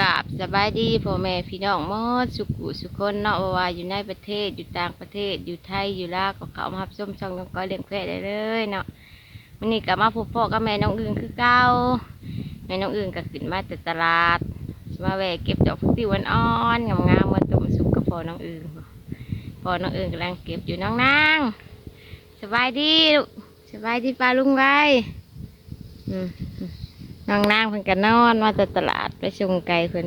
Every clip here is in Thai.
กราบสบายดีพ่อแม่พี่น้องหมดสุขุสุคนเนาะว่าว่าอยู่ในประเทศอยู่ต่างประเทศอยู่ไทยอยู่ลาวก็เขามารับชมช่องน้องก้อยเลี้ยงแพะได้เลยเนาะวันนี้ก็มาพบพ่อกับแม่น้องอื่นคือเก่าแม่น้องอื่นก็ขึ้นมาแต่ตลาดมาแวะเก็บดอกพุติวันอ่อนงามๆมาต้มสุกกับพ่อน้องอื่นพ่อน้องอื่นกำลังเก็บอยู่น้องนางสบายดีลูกสบายดีป้าลุงไว้อืม น้องนางเพิ่นก็นอนมาจากตลาดไปส่งไก่เพิ่น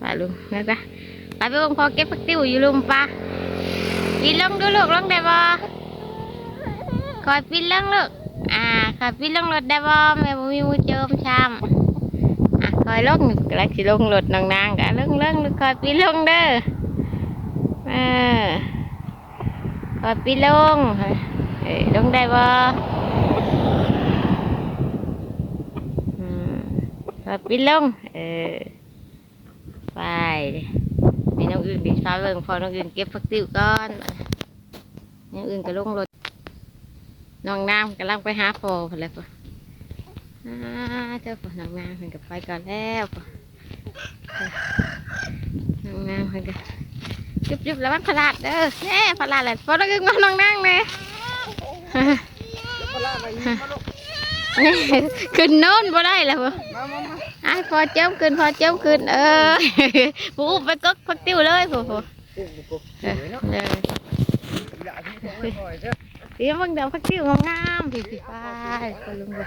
ป้าลุงนะจ๊ะไปไปเบิ่งพอเก็บผักติ้วอยู่ลุมปะปีนลงดูลูกลงได้บ่คอยปีนลงลูกอ่าคอยปีนลงรถได้บ่แม่บ่มีมือเจิมช้ำอะคอยลงกำลังสิลงรถน้องนางก็ลงลงลูกคอยปีนลงเด้อเออคอยปีนลงเอ้ยลงได้บ่ อืม พอปิดลง เออ ไปให้น้องอื่นดิฟ้าเบิ่งพอน้องอื่นเก็บผักติ้วก่อนน้องอื่นก็ลงรถ น้องน้ำกำลังไปหาพอพอแล้วพอเจ้าพอน้องน้ำเพิ่นก็ไปก่อนแล้วพอน้องน้ำเพิ่นก็จุบจุบแล้วมันพลาดเด้อแน่พลาดเลยพอน้องอื่นมาน้องนั่งเลย นี่ขึ้นโน่นบ่ได้แล้วบ่มามามาไอ้พอเจ้มขึ้นพอเจ้มขึ้น เออผู้ไปกกพักติ้วเลยผู้ผู้ปุ๊บปุ๊บเออเนาะเลยอย่าที่ผมไม่ปล่อยเด้อเดี๋ยวมึงเดี๋ยวพักติ้วงามๆพี่พี่ไปคนลุงบ่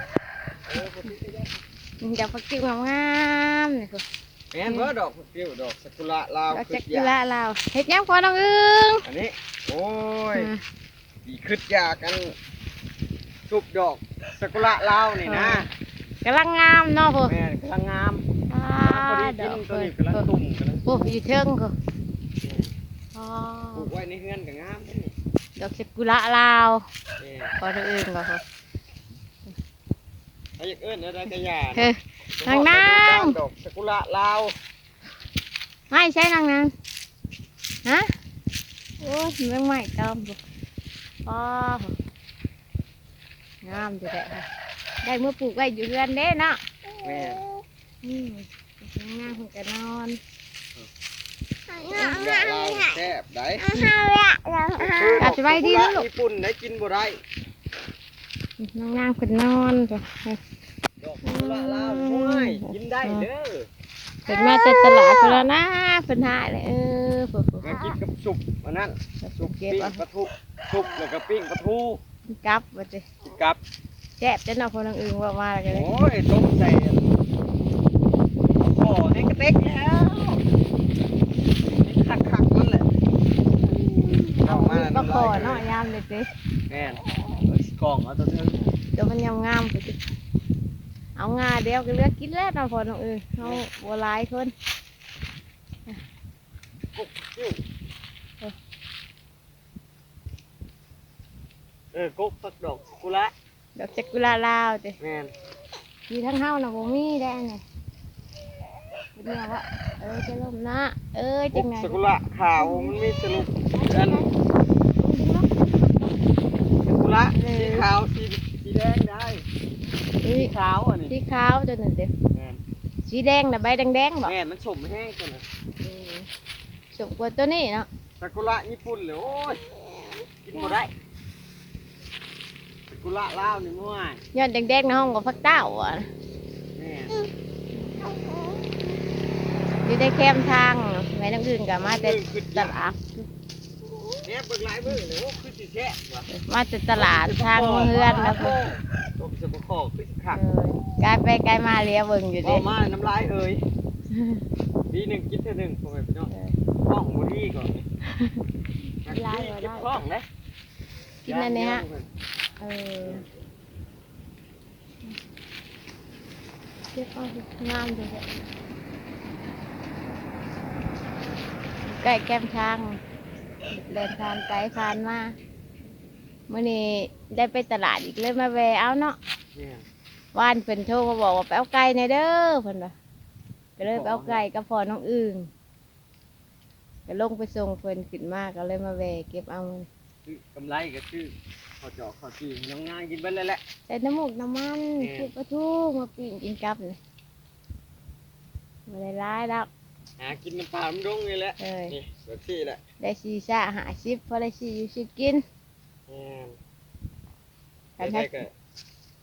เดี๋ยวพักติ้วงามๆนี่ผู้แม่นบ่ดอกติ้วดอกซากุระลาวเราคืจะอกียาฬาเราเฮ็ดหยังพอน้องอึ้งอันนี้โอ้ยอืมดีคืดยากันสุบดอก ซากุระลาวนี่นะกำลังงามเนาะผู้แม่นกำลังงามอ่าพอดีดกิอนกตัวนี้กำลังตุ่มกำลังโอ้อยู่เทิงผู้อ๋อปลูกไว้ในเฮือนก็งามเด้อนี่ดอกสกุระลาวแม่พอน้องอึ้งก็ผู้ถ้าอยากเอิ้นอะไรก็อย่าเฮ้ย นางนาง ดอกซากุระลาวไม่ใช่นางนางฮะโอ้ยไม่ไหวจอมบุป้อ งามจะได้ค่ะได้เมื่อปลูกไว้อยู่เรือนเด้เนาะแม่นอืมงามๆก็นอนซากุระลาวแซ่บได้กลับสบายดีนะลูกญี่ปุ่นได้กินบ่ได้นางนางคนนอนจ้ะดอกกุหลาบลาวน้อยกินได้เด้อเพิ่นมาแต่ตลาดเพิ่นแล้วนะเพิ่นหายเลยเออเพิ่นมากินกับสุปอันนั้นสุสุปกเก็ปิ้บงเอาปลาทูสุปแล้วก็ปิ้งปลาทู กลับว่าจิกินกับแซ่บจะเนาะคนอื่นว่ามาแล้วกันเลยโอ้ยต้มใส่โอ้ให้กระเต็กแล้วคักคักๆมันแหละเอามาแล้วก็น้ำขลาอยเนาะยามเลยสิแม่นเอาสิกล่องเอาตัวเนึงเดี๋ยวมันยำงามไปสิเอางาเดียวก็เลือกกินแล้วเนาะพอน้องเอ้ยเอาบัวลายคน กุ๊กกิ้ว เออกุ๊กผักดอกกุละดอกจักกุลาลาวจ้ะแม่นมีทั้งเฮานะบ่มีได้ไงเป็นเนี่ยว่าเออจะล่มนะเออกุ๊จักงไงสกุละขาวมันมีสรุปอันสกุระสีขาวสีสีแดงได้สีสีขาวอันนี้สีขาวตัวหนึ่งเด้แม่นสีแดงนะใบแดงๆบ่แม่นมันสมแห้งกันนะอืมสมกว่าตัวนี้เนาะสกุระญี่ปุ่นเลยโอ้ยกินบ่ได้ส กุระลาวนี่มั่วยยอดแดงๆในห้องกับฟักเต้าอะแม่นอยู่ในแคมทางแม่น้ำอื่นก็มาแต่คือตลาดแซ่บเบิ่งหลายมื้อเลยโอ้คือสิแซ่บว่ะมาแต่ตลาดทางเฮือนแล้วโอ้ก็ตบสะบกคอคือสิคักเออกลายไปกลายมาเลี้ยเบิ่งอยู่อเด้อกมาน้ำลายเอ่ยดีหนึ่งกินเท่าหนึ่งพ่อแม่พี่น้องเออห้องบ่ดีก่อนลายบ่ได้เก็บห้องนะกินอันนี้ฮะ เออเก็บเอาสิงามจังเลยใกล้แก้มทางเดินทางไกลผ่านมาเมื่อนี้ได้ไปตลาดอีกเลยมาแวะเอาเนาะแม่นว่านเพิ่นโทรมาบอกว่าไปเอาไก่ในเด้อเพิ่นว่าก็เลยไปเอาไก่กับพ่อน้องอึ่งก็ลงไปส่งเพิ่นขึ้นมาก็เลยมาแวะเก็บเอาคือกำไรก็คือ ขอจอกขอจีน้องงานกินไปเลยแหละ ใส่น้ำหมูกน้ำมันแหม่คือปลาทูมาปิ้งกินกับนี่มาได้ร้ายแล้วหากินน้ำปลามันดงนี่แหละเอ้ยนี่แบบที่แหละได้ซีซ่าหาชิปพอได้ซีอยู่ชิปกินแม่นกันได้ให้ก็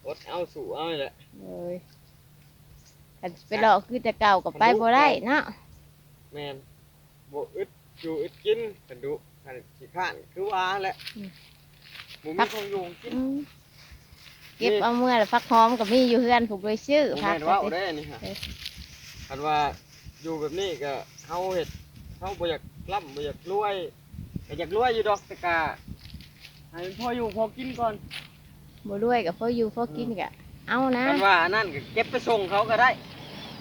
อดเอาสู่เอานี่แหละเลยกันไปหลอกคือแต่เก่ากับไปบ่ได้เนาะแม่นบ่อึดอยู่อึดกินกันดุกันขี้ข้านคือว่าแหละ บ่มีของอยู่ของกินอืมเก็บเอาเมื่อแล้วฟักหอมกับมีอยู่เฮือนผูกไปซื้อผมพักแม่นก็ว่าสิได้นี่ฮะเอ้ยคันว่าอยู่แบบนี้ก็เฮาเฮ็ดเฮาบ่อยากร่ำบ่อยากรวยก็อยากรวยอยู่ดอกแต่กะให้มันพออยู่พอกินก่อนบ่รวยกับพ่ออยู่พ่อกินกะเอานะคันว่าอันนั้นก็เก็บไปส่งเขาก็ได้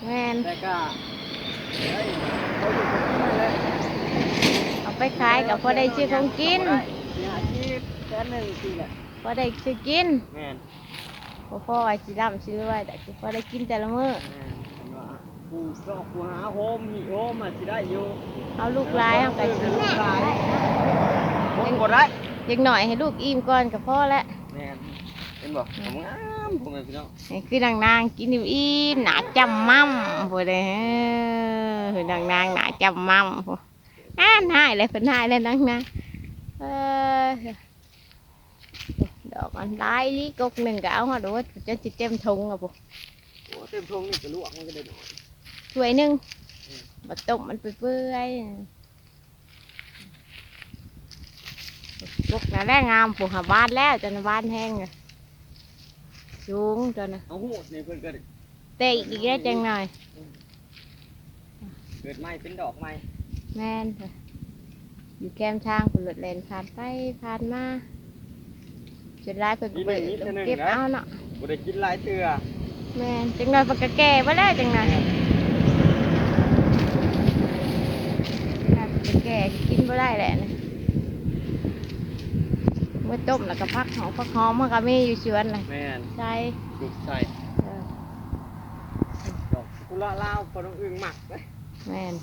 แม่นแต่ก็เฮ้ยเขาอยู่กับที่นั่นแหละเอาไปขายกับพ่อได้ซื้อของกินมีอาชี พแค่หนึ่งทีแหละพ่อได้ซื้อกินแม่นพ่อพ่อไอ้สิร่ำซื้อไว้แต่สิพ่อได้กินแต่ละมื้อแม่นคันว่าผู้ก็ผู้หาโฮมมีโฮมอะสิได้อยู่เอาลูกหลายเอาไปสิลูกหลายโฮมบ่ได้อยังหน่อยให้ลูกอิ่มก่อนกับพ่อแล้วแม่นเห็นบ่ผมงามผมเป็นพี่น้องนี่คือนางนางๆกินอิ่มอิ่มหนาจำมั่มพูดเลยเออคือนางนางๆหนาจำมั่มพูดอ่านหายเลยเป็นหายเลยนางนางเออ ดอกอันไล่ลีกกหนึ่งก็เอามาดูว่าจะจิเต็มทงอะปุ๊โอ้เต็มทงนี่ก็ลวกมันก็ได้หน่อยถ้วยหนึ่งอืมบดต้มมันเปื่อยๆกกน่ะแรงงามผูกหาบ้านแล้วจนบ้านแห้งเลยสูงจนน่ะเอาหูดนี่เพิ่นก็เตะอีกแล้วจังหน่อย เกิดใหม่เป็นดอกใหม่แม่นค่ะอยู่แก้มทางผลดเลนผ่านไปผ่านมา จุดร้ายเพิ่นก็เปิดเก็บเอาเนาะบ่ได้กินหลายเทื่อแม่นจังหน่อยเพิ่นก็แก่บ่ได้จังหน่อยถ้าเพิ่นก็แก่กินบ่ได้แหละนะเมื่อต้มแล้วก็พักหอมพักหอมมันก็มีอยู่สวนเลยแม่นใช่ลูกใส่เออดอกกุหลาบลาวพอน้องอึ่งหมักเด้ยแม่น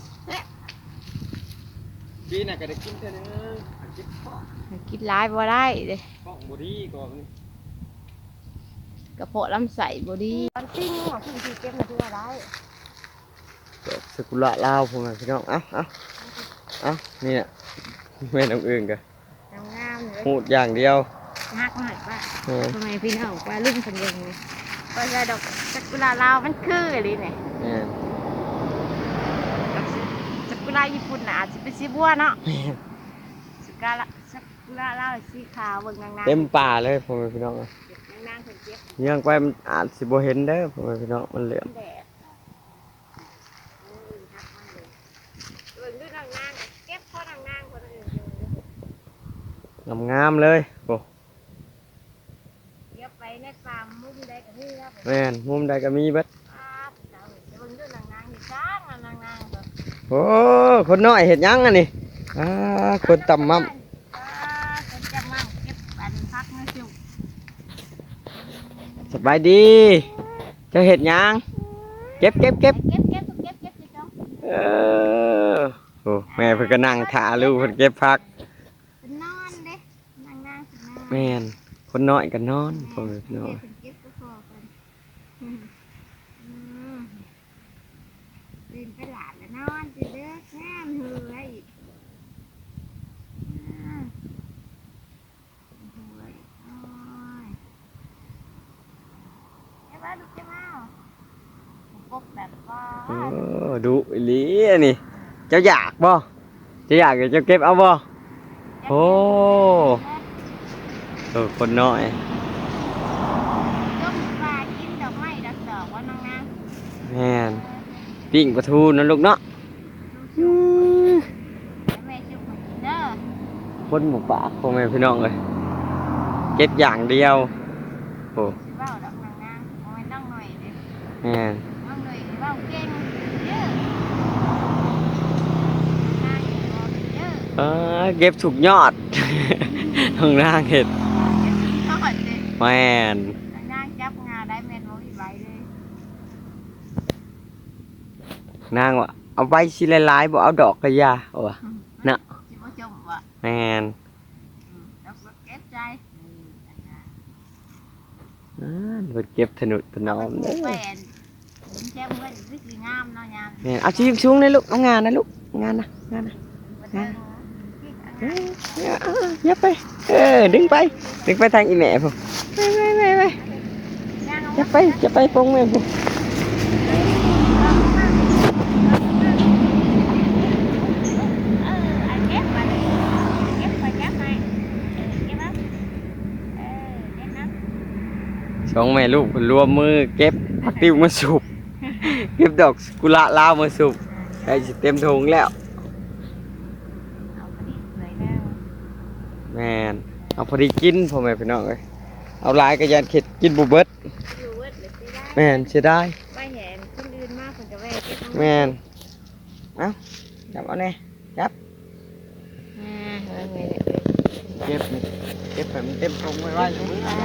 ปีน่ะก็ได้กินเท่านึง กินข้าวกินหลายบ่ได้เด้ข้าวบ่ดีก่อนกระเพาะลำไส้บ่ดีมันติ้งว่าเพิ่นสิเก็บมาทั่วได้ดอกสกุระลาวผมพี่น้องเอ้าเอ้าเอ้านี่น่ะแม่น้องอึ่งก็งามๆเลยหูดอย่างเดียวหักหน่อยป่ะเออทำไมพี่น้องว่าลุ่มคนยังไงก็จะดอกสักุระลาวมันคืออะไรเนี่ยแม่นดอกสักุระญี่ปุ่นน่ะอาจจะเป็นสีบัวเนาะ แม่นสักุระสักุระลาวสีขาวเบิ่งนางนางเต็มป่าเลยผมพี่น้องเอ้ยนางนางคนเจ็บเลี้ยังไปมันอาจสิบ่เห็นเด้อผมพี่น้องมันเหลืองแดดโอ้ยหักมันเลยเบิ่งดูนางนางเก็บพ่อนางนางคนอื่นอยู่งามๆเลยโอ้เก็บไปในฟาร์มมุมใดก็มีแล้วแม่นมุมใดก็มีเบิดครับเจ้าเบิ่งดูนางนางนี่จ้างอะนางนางเบิ่งโอ้คนน้อยเห็ดหยังอันนี้ อ่าคนต่ำมั่มอ่าคนจำมั่มเก็บอันพักนะจุกสบายดีจะเห็ดหยังเก็บเก็บเก็บเก็บเก็บเก็บเก็บเก็บเออโอ้แม่เพิ่นก็นั่งถ่าลูกเพิ่นเก็บผักเป็นนอนเด้นางนางเป็นนอนแม่นคนน้อยก็นอนพ่อแม่พี่น้อง เก็บเก็บก็พอกันอืมอืมตื่นไปหลานแล้วนอนตื่นเด้องามเฮ้ยอ่าเฮ้ยโอ้ยเอ้ยว่าลูกจะมาเอาปกแบบว่า โอ้ ดุอีหลีอันนี้เจ้าอยากบ่เจ้าอยากเดี๋ยวเจ้าเก็บเอาบ่โอ้เออคนน้อยต้มปลากินดอกไม้ดอกดอกว่านางนางแม่นปิ้งปลาทูนะลูกเนาะอืมแม่จุกมากินเด้อคนหมูป่าพ่อแม่พี่น้องเลยเก็บอย่างเดียวโอ้สิเว้าดอกนางนางโอ้ยต้องหน่อยเด้อ แม่น ต้องหน่อยเว้าเก่งเด้อนางอย่าบอก เด้อเออเก็บถูกยอดทางล่างเห็ดเดี๋ยวสิทอดเด้อแม่นนางนางจับงาได้แม่นบ่มีใบเลยนางว่าเอาใบสิหลายๆบ่เอาดอกกระยาโอ้วะน่ะสิบ่จมว่ะแม่นอืมดอกบักเก็บใจนี่นางนางอ่าเพิ่นเก็บถนุถนอมเด้เด้ออแฟนผมแจ้งเพิ่นวิธีงงามเนาะงามแม่นเอาชีมสูงเลยลูกเอางานนะลูกงานนะงานนะงามเออเออเออ ยับไป เออ ดึงไป ดึงไปทางอีแม่ผมไปไปไปไปยับไปยับไปปงแม่ผมสองแม่ลูกรวมมือเก็บผักติ้วมาสูบเก็บดอกกุหลาบลาวมาสูบได้เต็มถุงแล้ว เอาไปดิเลยแล้ว แม่นเอา พอดีกินพ่อแม่พี่น้องเอ้ยเอาหลายก็ยันเข็ดกินบุเบิดอยู่เวิร์ดเลยสิได้แม่นเสียดายไปเห็นคนอื่นมากคนจะแวะเก็บแม่นเอาจับเอาแน่อ่าเฮ้ยเฮ้ยเฮ้ยเก็บนี่เก็บให้มันเต็มถุงไว้ไว้อยู่มืออ่า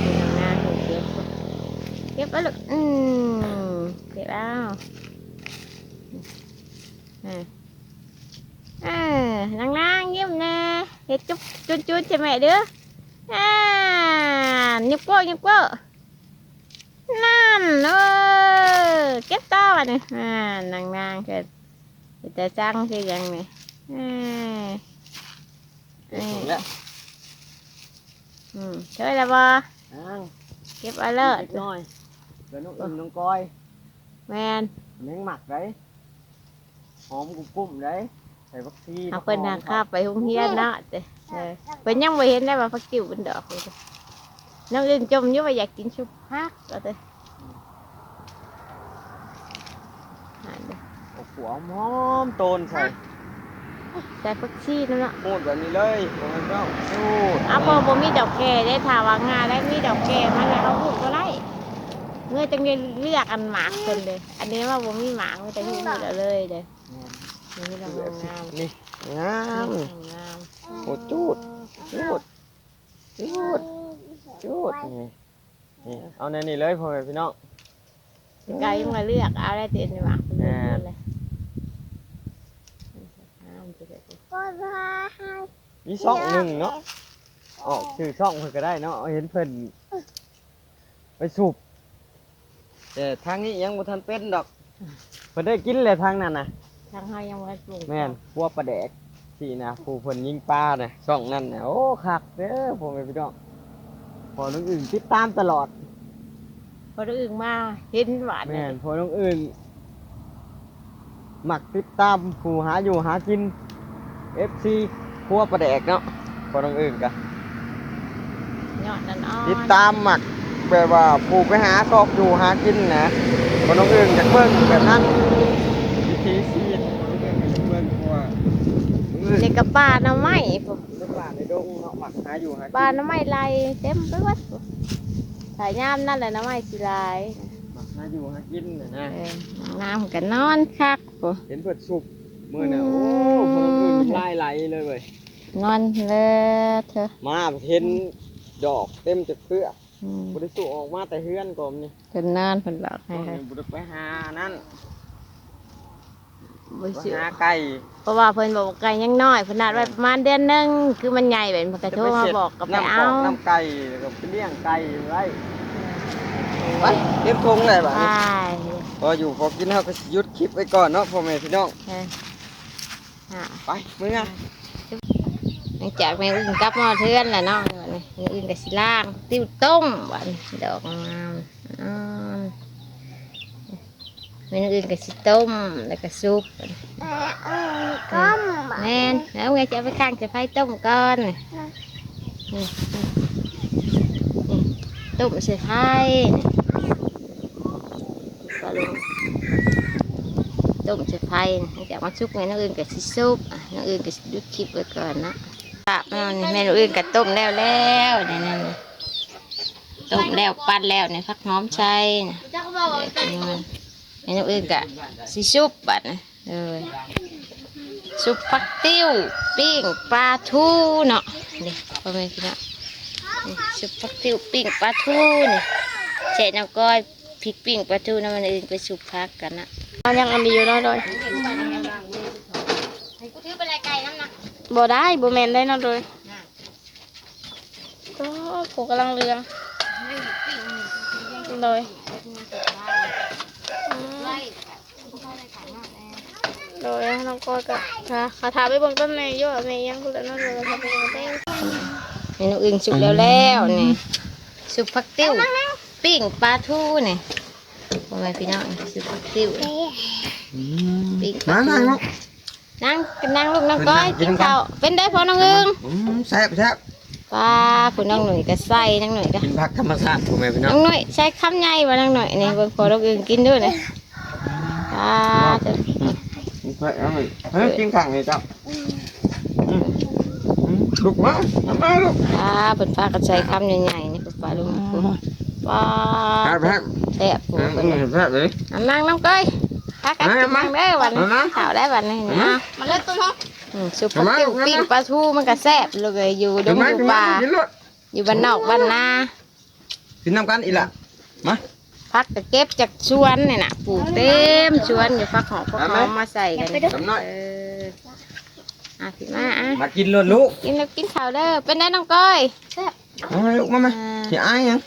คุณทำงานหนูเก็บเก็บแล้วลูกอืมเก็บเอาอืมเออนางนางยิ้มแน่เฮ็ดจุ๊บจุ๊บจุ๊บใช่ไหมเด้ออ่านิ้วโป้งนิ้วโป้งนั่นเออเก็บต่อวะเนี่ยอ่านางนางเกิดแต่จังคือยังไงอ่าเก็บถุงแล้วอืมช่วยแล้วบ่อ้างเก็บเอาเลเล็ยกน้อยเดี๋ยวน้องอึ่งน้องก้อยแมนแมงหมักได้หอมกุ้มกุ้มได้ใส่วัคซีนเอาเพิ่นทางข้าไปโรงเรียนเนาะเด้อเออเพิ่นยังบ่เห็นได้ว่าฟักติ๋วเป็นดอกเลยเด้อน้องอื่นจมอยู่ว่าอยากกินชุบผักก็เด้อหาเด้อเอาหัวหอมๆโตนใส่ใส่ผักชีนั่นเนาะพูดแบบนี้เลยผมก็พูดเอาพอบ่มีดอกแก่ได้ถ้าว่างาได้มีดอกแก่มันแล้วเอาพูดบ่ได้เมื่อจังได้เลือกอันหมากเพิ่นเลยอันนี้ว่าบ่มีหมากมีแต่หูดเอาเลยเด้อ นี่เรางามนี่งามงามโอ้จูดจูดจูดจูดนี่นี่เอาในนี่เลยพ่อแม่พี่น้องไกลมาเลือกเอาได้เต็มหมากเพิ่นเลยเลยงามจังเลยมีช่องหนึ่งเนาะออกชื่อช่องเพิ่นก็ได้เนาะเห็นเพิ่นไปสูบแต่ทางนี้ยังบ่ทันเป็นดอกเพิ่นได้กินแหละทางนั้นน่ะ ทางเฮายังบ่ได้ปลูกแม่นพวกปลาแดกที่นะผู้เพิ่นยิงปลาน่ะช่องนั้นน่ะโอ้คักเด้อพ่อแม่พี่น้องพอน้องอื่นติดตามตลอดพอได้อึ่งมาเห็นหวานแม่นพอน้องอื่นหมักติดตามผู้หาอยู่หากิน FC พวกปลาแดกเนาะพอน้องอื่นก็ยอดนั่นอ้อติดตามหมักแบบว่าผู้ไปหาซอกอยู่หากินนะพอน้องอื่นจากเบิ่งแบบนั้น เด็กกับป่าหน้ำไม้พวกลูกหลานในดงเนาะหมักหาอยู่หากินป่าหน้ำไม้ลายเต็มไปหมดพวกสายยามนั่นแหละหน้ำไม้สิลายมาหาอยู่หากินน่ะนะเออน้ำกันนอนคักพวกเห็นเปิดสุกมือน่ะโอ้พออื่นน้ำลายไหลเลยเว้ยนอนเลยเธอมาเห็นดอกเต็มจะเพื่ออืมบริสุทธิ์ออกมาแต่เฮือนก่อนนี่เพิ่นนอนเพิ่นบอกให้เลยบริไปหานั่น บ่ไปสิหาไก่เพราะว่าเพิ่นบอกว่าไก่ยังน้อยเพิ่นนัดไว้ประมาณเดือนหนึงคือมันใหญ่แบบเพิ่นก็โทรมาบอกก็ไปน้ำกเอาอกน้ำไก่แล้วก็ไปเลี้ยงไก่ไว้ไปเก็บทงเลยบ่ะใช่พออยู่พอกินเขาก็หยุดคลิปไว้ก่อนเนาะพ่อแม่พี่น้องเอออะไปมือไงหลังจากแม่อื่นกลับมาเทือนแหละเนาะบัดนี้แม่อื่นก็สิล่างติ้วต้มบัดนี้ดอกงามอ่า แม่อื่นก็สิต้มแล้วก็ซุปต้มแม่นแล้วไงจะไปข้างจะไฟต้มก่อนต้มใส่ไข่ก็ลงต้มใส่ไฟนี่หลังจากมาซุปแม่น้องอื่นก็สิซุปน้องอื่นก็สิหยุดคลิปไว้ก่อนนะปะมันนี่แม่ลูกอื่นก็ต้มแล้วแล้วนี่นั่นต้มแล้วปั้นแล้วเนี่ยพักหอมใส่เนี่ย วนี่มันแม่ลูกอื่นก็สิซุปบัดนะเลยซุปปักติ้วปิ้งปลาทูเนาะนี่พ่อแม่พี่นาะนี่ซุปปักติ้วปิ้งปลาทูนี่เสร็จแล้วก็พริกปิ้งปลาทูนะมันอื่นไปซุปพักกันนะเอายังอันดีอยู่น้อยเลยกูถือไปไรไก่น้ำนักบ่ได้บ่แมนได้น้อยเลยก็ผูกกำลังเรืองเลยอืม โดยน้องก้อยก็ค่ะขาถามไปเบิ่งต้นแม่อยู่ว่าแม่ยังพุ่นแล้วเนาะโดยค่ะไปเบิ่งแม่เมนูอื่นสุกแล้วแล้วนี่สุกผักติ้วปิ้งปลาทูนี่พ่อแม่พี่น้องสุกผักติ้วปิ้งปลามาทูนั่งลูกนั่งนั่งลูกนั่งก้อยกิกินนน้ำกันข้าวเป็นได้พอน้องอึงอืมแซ่บแซ่บป้าคุณน้องหนุ่ยก็ใส่น้องหนุ่ยก็กินผักธรรมชาติพ่อแม่พี่น้น้อองงหนุ่ยใช้คำใหญ่บ่น้องหนุ่ยนี่เบิ่งพอน้องอึงกินด้วยเลยป้าจะ ไปเอาไปเฮ้ยกินข้างนี่จ้ะอืมอืมลูกมามามาลูกป้าเพิ่นฟ้าก็ใช้คำใหญ่ๆนี่เพิ่นฟ้าลุงป้าแซ่บแซ่บแซ่บปูอืมเพิ่นแซ่บเลยอันนั่งน้ำก้อยพักกันมากินมานั่งเด้อวันนี้มามาข่าวได้วันนี้มานะมาเล่นต้นเนาะอืมซุปปลามาติ้วมาปิ้งปลาทูมันก็แซ่บเลยอยู่ดกินงไหมอยู่กินไหมป่ากินรถอยู่บ้านนอกบ้านนากินน้ำกันอีกละมา พักก็เก็บจากสวนนี่น่ะปลูกเต็มสวนอยู่ฟักหอมฟักหอมมาใส่กันทำหน่อยเอออะพี่มาอะมากินรถลูกกินแล้วกินข้าวเด้อเป็นได้น้องก้อยแซ่บมามาลูกมามาอ่าที่อายยัง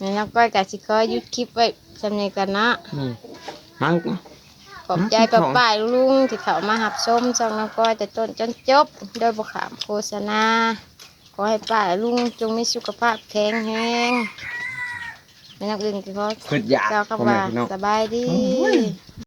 นี่น้องก้อยกับสิคอยหยุดคลิปไว้สำเนียงกันนะอืมมาลูกมาขอบใจป้าป้ายลุงที่เขามาหับส้มซองน้องก้อยแต่ต้นจนจบ โดยบุขามโฆษณาขอให้ป้าลุงจงมีสุขภาพแข็งแรง ไม่นักอื่นก็ขอเกิดอยากเจ้าคำพ่อแม่ว่าพี่น้อง สบายดีโอ้ย